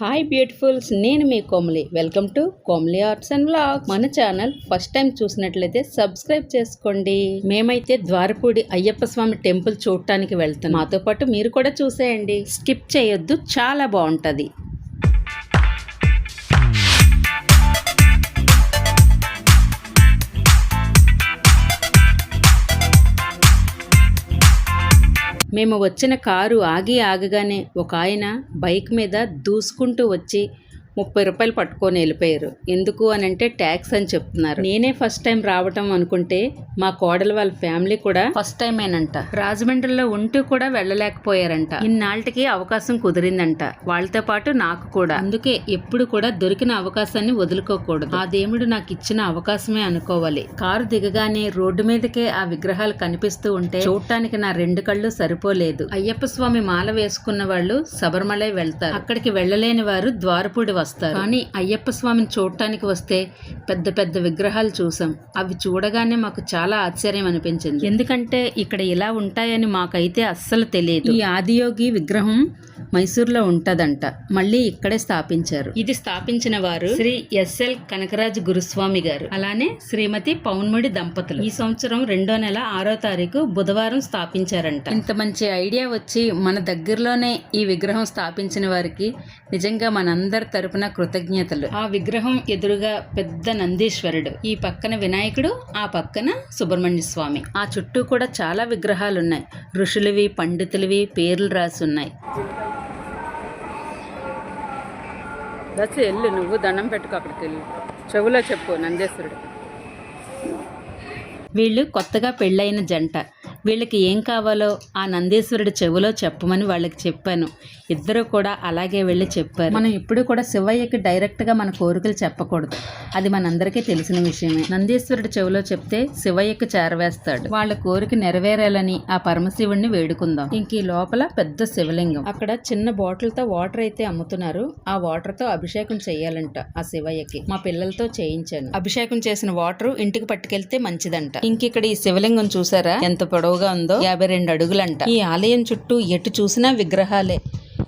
Hi beautifuls నేను మీ Komali. Welcome to Komali arts and blog మన channel first time చూసినట్లయితే subscribe చేసుకోండి. మేమైతే ద్వారపూడి అయ్యప్ప స్వామి టెంపుల్ చూడటానికి వెళ్తాం మాతో పాటు మీరు కూడా చూసేయండి. స్కిప్ చేయొద్దు. చాలా బాగుంటది. మేము వచ్చిన కారు ఆగి ఆగగానే ఒక ఆయన బైక్ మీద దూసుకుంటూ వచ్చి ముప్పై రూపాయలు పట్టుకొని వెళ్ళిపోయారు. ఎందుకు అని అంటే ట్యాక్స్ అని చెప్తున్నారు. నేనే ఫస్ట్ టైం రావటం అనుకుంటే మా కోడలు వాళ్ళ ఫ్యామిలీ కూడా ఫస్ట్ టైం ఏనంట రాజమండ్రిలో ఉంటూ కూడా వెళ్ళలేకపోయారంట. ఇన్నాళ్ళకి అవకాశం కుదిరిందంట. వాళ్ళతో పాటు నాకు కూడా. అందుకే ఎప్పుడు కూడా దొరికిన అవకాశాన్ని వదులుకోకూడదు. ఆ దేవుడు నాకు ఇచ్చిన అవకాశమే అనుకోవాలి. కారు దిగగానే రోడ్డు మీదకే ఆ విగ్రహాలు కనిపిస్తూ ఉంటే చూడటానికి నా రెండు కళ్ళు సరిపోలేదు. అయ్యప్ప స్వామి మాల వేసుకున్న వాళ్ళు శబరిమలై వెళ్తారు. అక్కడికి వెళ్ళలేని వారు ద్వారపూడి వస్తారు. కానీ అయ్యప్ప స్వామిని చూడటానికి వస్తే పెద్ద పెద్ద విగ్రహాలు చూసాం. అవి చూడగానే మాకు చాలా ఆశ్చర్యం అనిపించింది. ఎందుకంటే ఇక్కడ ఇలా ఉంటాయని మాకైతే అస్సలు తెలియదు. ఈ ఆదియోగి విగ్రహం మైసూర్లో ఉంటదంట. మళ్ళీ ఇక్కడే స్థాపించారు. ఇది స్థాపించిన వారు శ్రీ ఎస్ఎల్ కనకరాజు గురుస్వామి గారు. అలానే శ్రీమతి పౌన్ముడి దంపతులు. ఈ సంవత్సరం రెండో నెల ఆరో తారీఖు బుధవారం స్థాపించారంట. ఇంత మంచి ఐడియా వచ్చి మన దగ్గరలోనే ఈ విగ్రహం స్థాపించిన వారికి నిజంగా మనందరి తరపున కృతజ్ఞతలు. ఆ విగ్రహం ఎదురుగా పెద్ద నందీశ్వరుడు. ఈ పక్కన వినాయకుడు ఆ పక్కన సుబ్రహ్మణ్య స్వామి. ఆ చుట్టూ కూడా చాలా విగ్రహాలు ఉన్నాయి ఋషులవి పండితులవి పేర్లు రాసి ఉన్నాయి దశ వెళ్ళు నువ్వు దండం పెట్టుకో అక్కడికి వెళ్ళు. చెవులో చెప్పు నందేశ్వరుడు. వీళ్ళు కొత్తగా పెళ్ళైన జంట. వీళ్ళకి ఏం కావాలో ఆ నందీశ్వరుడి చెవిలో చెప్పమని వాళ్ళకి చెప్పాను. ఇద్దరు కూడా అలాగే వెళ్ళి చెప్పారు. మనం ఇప్పుడు కూడా శివయ్యకి డైరెక్ట్గా మన కోరికలు చెప్పకూడదు. అది మనందరికీ తెలిసిన విషయమే. నందీశ్వరుడి చెవిలో చెప్తే శివయ్యకు చేరవేస్తాడు. వాళ్ళ కోరిక నెరవేరాలని ఆ పరమశివుడిని వేడుకుందాం. ఇంక ఈ లోపల పెద్ద శివలింగం. అక్కడ చిన్న బాటిల్తో వాటర్ అయితే అమ్ముతున్నారు. ఆ వాటర్తో అభిషేకం చేయాలంట ఆ శివయ్యకి. మా పిల్లలతో చేయించాను. అభిషేకం చేసిన వాటర్ ఇంటికి పట్టుకెళ్తే మంచిదంట. ఇంక ఇక్కడ ఈ శివలింగం చూసారా? ఎంత పొడవు పొడవుగా ఉందో యాభై రెండు అడుగులంట. ఈ ఆలయం చుట్టూ ఎటు చూసినా విగ్రహాలే.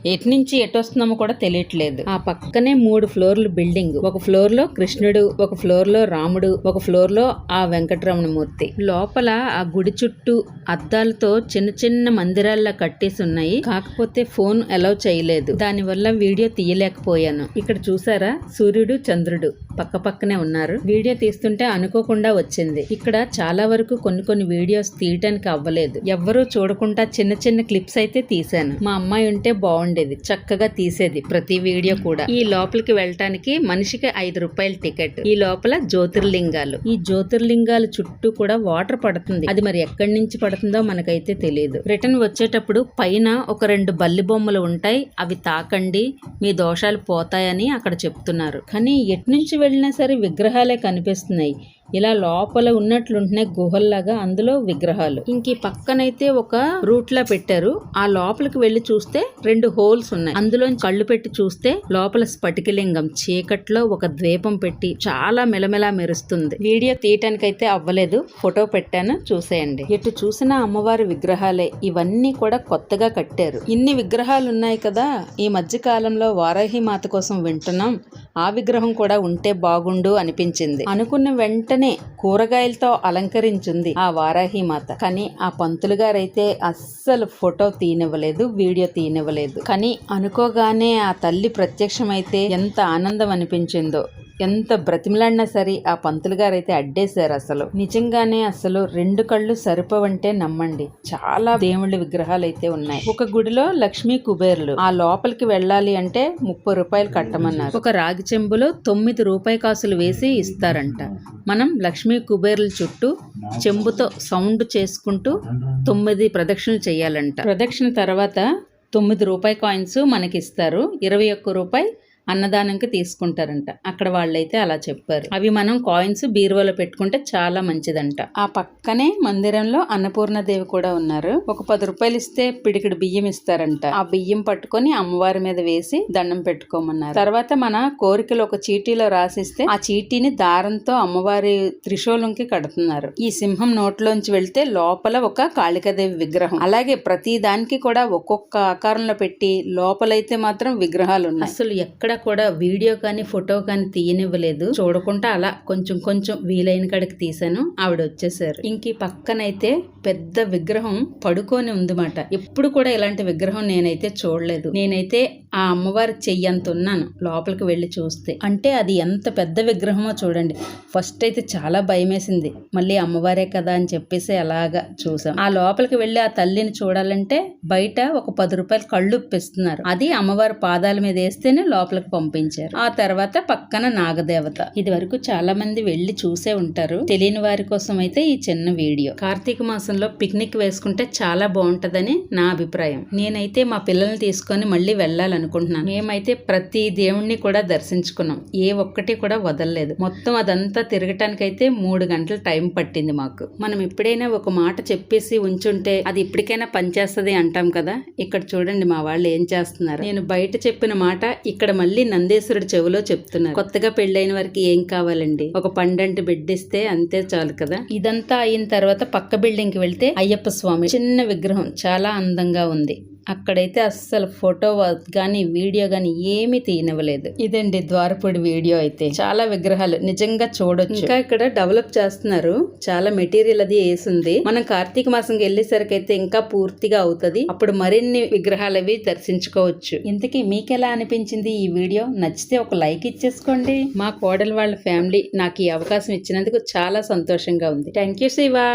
ఎటు నుంచి ఎటు వస్తున్నామో కూడా తెలియట్లేదు. ఆ పక్కనే మూడు ఫ్లోర్లు బిల్డింగ్. ఒక ఫ్లోర్లో కృష్ణుడు ఒక ఫ్లోర్లో రాముడు ఒక ఫ్లోర్లో ఆ వెంకటరమణ మూర్తి లోపల ఆ గుడి చుట్టూ అద్దాలతో చిన్న చిన్న మందిరాల్లా కట్టేసి ఉన్నాయి కాకపోతే ఫోన్ అలౌ చేయలేదు. దాని వల్ల వీడియో తీయలేకపోయాను. ఇక్కడ చూసారా? సూర్యుడు చంద్రుడు. పక్క పక్కనే ఉన్నారు. వీడియో తీస్తుంటే అనుకోకుండా వచ్చింది. ఇక్కడ చాలా వరకు కొన్ని కొన్ని వీడియోస్ తీయటానికి అవ్వలేదు. ఎవ్వరూ చూడకుండా చిన్న చిన్న క్లిప్స్ అయితే తీశాను. మా అమ్మాయి ఉంటే బాగుండేది చక్కగా తీసేది ప్రతి వీడియో కూడా. ఈ లోపలికి వెళ్ళటానికి మనిషికి ఐదు రూపాయల టికెట్. ఈ లోపల జ్యోతిర్లింగాలు. ఈ జ్యోతిర్లింగాల చుట్టూ కూడా వాటర్ పడుతుంది. అది మరి ఎక్కడి నుంచి పడుతుందో మనకైతే తెలియదు రిటర్న్ వచ్చేటప్పుడు పైన ఒక రెండు బల్లి బొమ్మలు ఉంటాయి. అవి తాకండి. మీ దోషాలు పోతాయని అక్కడ చెప్తున్నారు. కానీ ఎటు నుంచి వెళ్ళినా సరే విగ్రహాలే కనిపిస్తున్నాయి. ఇలా లోపల ఉన్నట్లుంటున్నాయి గుహల్లాగా అందులో విగ్రహాలు. ఇంక పక్కనైతే ఒక రూట్ లా పెట్టారు. ఆ లోపలికి వెళ్ళి చూస్తే రెండు హోల్స్ ఉన్నాయి. అందులో కళ్ళు పెట్టి చూస్తే లోపల స్ఫటికలింగం చీకట్లో ఒక ద్వీపం పెట్టి చాలా మెలమెలా మెరుస్తుంది. వీడియో తీయటానికైతే అవ్వలేదు. ఫోటో పెట్టాను చూసేయండి. ఎటు చూసినా అమ్మవారి విగ్రహాలే. ఇవన్నీ కూడా కొత్తగా కట్టారు. ఇన్ని విగ్రహాలు ఉన్నాయి కదా ఈ మధ్య కాలంలో వారాహి మాత కోసం వింటున్నాం. ఆ విగ్రహం కూడా ఉంటే బాగుండు అనిపించింది. అనుకున్న వెంటనే కూరగాయలతో అలంకరించింది ఆ వారాహి మాత. కానీ ఆ పంతులు గారైతే అస్సలు ఫోటో తీయనివ్వలేదు వీడియో తీయనివ్వలేదు కానీ అనుకోగానే ఆ తల్లి ప్రత్యక్షమైతే ఎంత ఆనందం అనిపించిందో ఎంత బ్రతిమలాడినా సరే ఆ పంతులు గారైతే అడ్డేశారు అసలు. నిజంగానే అసలు రెండు కళ్ళు సరిపోవంటే నమ్మండి. చాలా దేవుళ్ళ విగ్రహాలు అయితే ఉన్నాయి. ఒక గుడిలో లక్ష్మీ కుబేర్లు. ఆ లోపలికి వెళ్ళాలి అంటే ముప్పై రూపాయలు కట్టమన్నారు. ఒక రాగి చెంబులో తొమ్మిది రూపాయి కాసులు వేసి ఇస్తారంట. మనం లక్ష్మీ కుబేరుల చుట్టూ చెంబుతో సౌండ్ చేసుకుంటూ తొమ్మిది ప్రదక్షిణలు చేయాలంట. ప్రదక్షిణ తర్వాత తొమ్మిది రూపాయి కాయిన్స్ మనకి ఇస్తారు ఇరవై ఒక్క రూపాయి అన్నదానంకి తీసుకుంటారంట. అక్కడ వాళ్ళైతే అలా చెప్పారు. అవి మనం కాయిన్స్ బీరువాలో పెట్టుకుంటే చాలా మంచిదంట. ఆ పక్కనే మందిరంలో అన్నపూర్ణదేవి కూడా ఉన్నారు. ఒక పది రూపాయలు ఇస్తే పిడికిడి బియ్యం ఇస్తారంట. ఆ బియ్యం పట్టుకొని అమ్మవారి మీద వేసి దండం పెట్టుకోమన్నారు. తర్వాత మన కోరికలు ఒక చీటీలో రాసిస్తే ఆ చీటీని దారంతో అమ్మవారి త్రిశూలంకి కడుతున్నారు. ఈ సింహం నోట్లోంచి వెళ్తే లోపల ఒక కాళికాదేవి విగ్రహం. అలాగే ప్రతి దానికి కూడా ఒక్కొక్క ఆకారంలో పెట్టి లోపలైతే మాత్రం విగ్రహాలు ఉన్నాయి అసలు ఎక్కడ కూడా వీడియో కానీ ఫోటో కానీ తీయనివ్వలేదు. చూడకుండా అలా కొంచెం కొంచెం వీలైన కాడికి తీశాను. ఆవిడ వచ్చేసారు. ఇంక పక్కనైతే పెద్ద విగ్రహం పడుకొని ఉందన్నమాట. ఎప్పుడు కూడా ఇలాంటి విగ్రహం నేనైతే చూడలేదు. నేనైతే ఆ అమ్మవారి చెయ్యంత ఉన్నాను లోపలికి వెళ్ళి చూస్తే. అంటే అది ఎంత పెద్ద విగ్రహమో చూడండి. ఫస్ట్ అయితే చాలా భయమేసింది. మళ్ళీ అమ్మవారే కదా అని చెప్పేసి అలాగా చూసాం ఆ లోపలికి వెళ్ళి ఆ తల్లిని చూడాలంటే బయట ఒక పది రూపాయలు కళ్ళు ఇప్పిస్తున్నారు. అది అమ్మవారి పాదాల మీద వేస్తేనే లోపలికి పంపించారు. ఆ తర్వాత పక్కన నాగదేవత. ఇది వరకు చాలా మంది వెళ్ళి చూసే ఉంటారు. తెలియని వారి కోసం అయితే ఈ చిన్న వీడియో. కార్తీక మాసంలో పిక్నిక్ వేసుకుంటే చాలా బాగుంటదని నా అభిప్రాయం. నేనైతే మా పిల్లల్ని తీసుకొని మళ్ళీ వెళ్ళాలనుకుంటున్నాను. మేమైతే ప్రతి దేవుణ్ణి కూడా దర్శించుకున్నాం. ఏ ఒక్కటి కూడా వదలలేదు. మొత్తం అదంతా తిరగటానికైతే మూడు గంటల టైం పట్టింది మాకు. మనం ఎప్పుడైనా ఒక మాట చెప్పేసి ఉంచుంటే అది ఇప్పటికైనా పనిచేస్తుంది అంటాం కదా. ఇక్కడ చూడండి మా వాళ్ళు ఏం చేస్తున్నారు. నేను బయట చెప్పిన మాట ఇక్కడ మళ్ళీ మళ్ళీ నందేశ్వరుడు చెవిలో చెప్తున్నారు. కొత్తగా పెళ్ళైన వారికి ఏం కావాలండి? ఒక పండంటి బిడ్డిస్తే అంతే చాలు కదా? ఇదంతా అయిన తర్వాత పక్క బిల్డింగ్కి వెళ్తే అయ్యప్ప స్వామి. చిన్న విగ్రహం చాలా అందంగా ఉంది. అక్కడైతే అస్సలు ఫోటో కానీ వీడియో కానీ ఏమీ తీయనివ్వలేదు. ఇదండి ద్వారపూడి వీడియో అయితే. చాలా విగ్రహాలు. నిజంగా చూడొచ్చు. ఇంకా ఇక్కడ డెవలప్ చేస్తున్నారు. చాలా మెటీరియల్ అది వేసింది. మనం కార్తీక మాసంకి వెళ్ళేసరికి అయితే ఇంకా పూర్తిగా అవుతుంది. అప్పుడు మరిన్ని విగ్రహాలు అవి దర్శించుకోవచ్చు. ఇంతకీ మీకెలా అనిపించింది ఈ వీడియో? నచ్చితే ఒక లైక్ ఇచ్చేసుకోండి. మా కోడలు వాళ్ళ ఫ్యామిలీ నాకు ఈ అవకాశం ఇచ్చినందుకు చాలా సంతోషంగా ఉంది. Thank you Shiva.